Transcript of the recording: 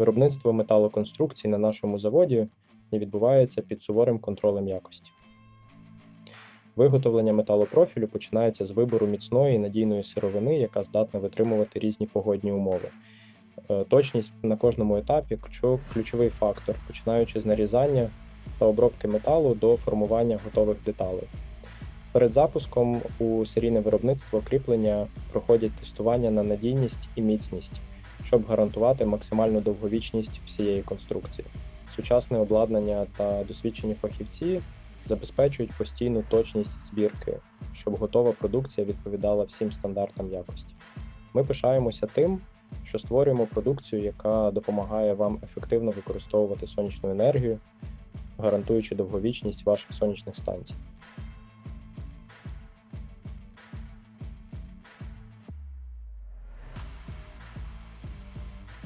Виробництво металоконструкцій на нашому заводі відбувається під суворим контролем якості. Виготовлення металопрофілю починається з вибору міцної і надійної сировини, яка здатна витримувати різні погодні умови. Е, Точність на кожному етапі ключовий фактор, починаючи з нарізання та обробки металу до формування готових деталей. Перед запуском у серійне виробництво кріплення проходять тестування на надійність і міцність, щоб гарантувати максимальну довговічність всієї конструкції. Сучасне обладнання та досвідчені фахівці забезпечують постійну точність збірки, щоб готова продукція відповідала всім стандартам якості. Ми пишаємося тим, що створюємо продукцію, яка допомагає вам ефективно використовувати сонячну енергію, гарантуючи довговічність ваших сонячних станцій.